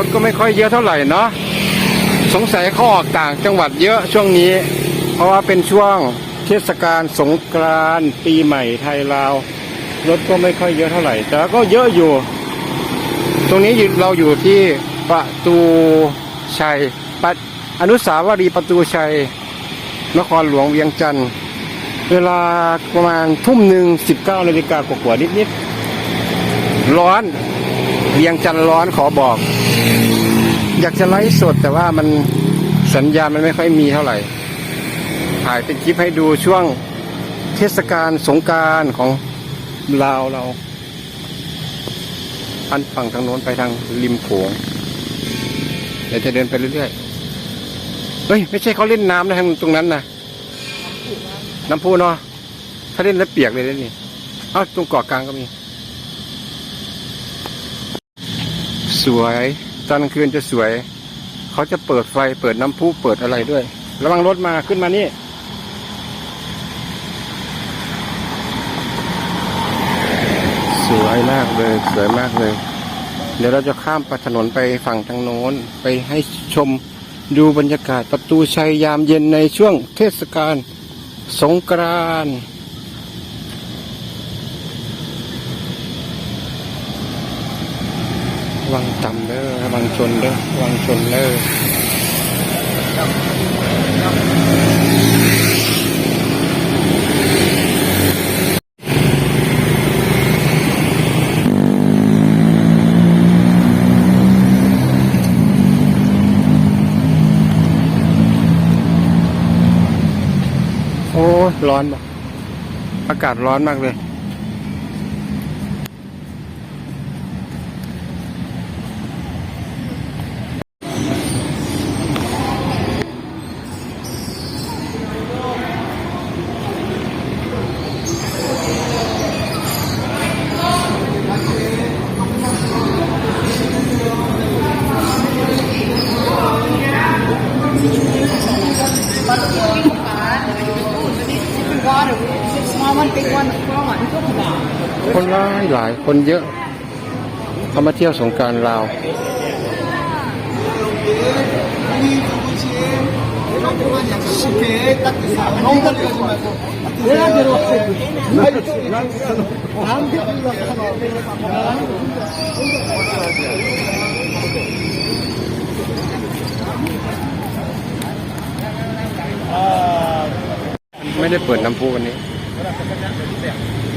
รถก็ไม่ค่อยเยอะเท่าไหร่เนาะสงสัยเขาออกต่างจังหวัดเยอะช่วงนี้ เพราะว่าเป็นช่วงเทศกาลสงกรานต์ปีใหม่ไทยลาวรถก็ไม่ค่อยเยอะเท่าไหร่ แต่ก็เยอะอยู่ ตรงนี้เราอยู่ที่ประตูชัยปอนุสาวรีย์ประตูชัย นครหลวงเวียงจันทร์เวลาประมาณทุ่มหนึ่งสิบเก้านาฬิกากว่าๆนิดๆร้อน เวียงจันทร์ร้อนขอบอก อยากจะไลฟ์สดแต่ว่ามันสัญญาณมันไม่ค่อยมีเท่าไหร่ ถ่ายเป็นคลิปให้ดูช่วงเทศกาลสงการของลาวเราอันฝั่งทางโน้นไปทางริมโขงเดี๋ยวจะเดินไปเรื่อยๆ เฮ้ย ไม่ใช่เขาเล่นน้ำนะทางตรงนั้นนะน้ำพุเนาะถ้าเล่นแล้วเปียกเลยนะนี่เอ้าตรงเกาะกลางก็มี สวย ตอนกลางคืนจะสวย เขาจะเปิดไฟเปิดน้ำพุเปิดอะไรด้วย ระวังรถมาขึ้นมานี่สวยมากเลยสวยมากเลย เดี๋ยวเราจะข้ามไปถนนไปฝั่งทางโน้นไปให้ชมดูบรรยากาศประตูชัยยามเย็นในช่วงเทศกาลสงกรานต์ระ วังต่ำเด้อระวังชนเด้อวังชนเด้อโอ้ร้อนบ่อากาศร้อนมากเลย Small one, big one, small one. คนร้ายหลายคนเยอะ เขามาเที่ยวสงการลาวไม่ได้เปิดน้ำพุวันนี้ Essa é a minha.